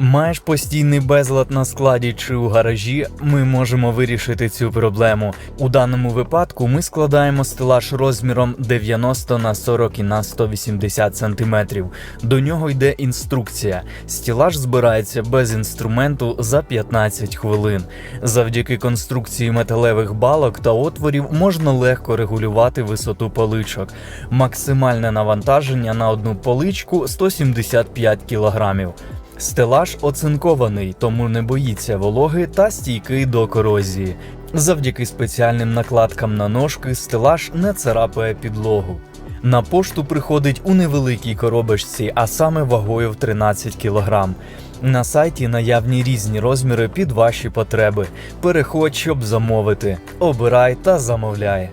Маєш постійний безлад на складі чи у гаражі, ми можемо вирішити цю проблему. У даному випадку ми складаємо стелаж розміром 90 на 40 і на 180 см. До нього йде інструкція. Стелаж збирається без інструменту за 15 хвилин. Завдяки конструкції металевих балок та отворів можна легко регулювати висоту поличок. Максимальне навантаження на одну поличку 175 кг. Стелаж оцинкований, тому не боїться вологи та стійкий до корозії. Завдяки спеціальним накладкам на ножки стелаж не царапає підлогу. На пошту приходить у невеликій коробочці, а саме вагою в 13 кг. На сайті наявні різні розміри під ваші потреби. Переходь, щоб замовити. Обирай та замовляй.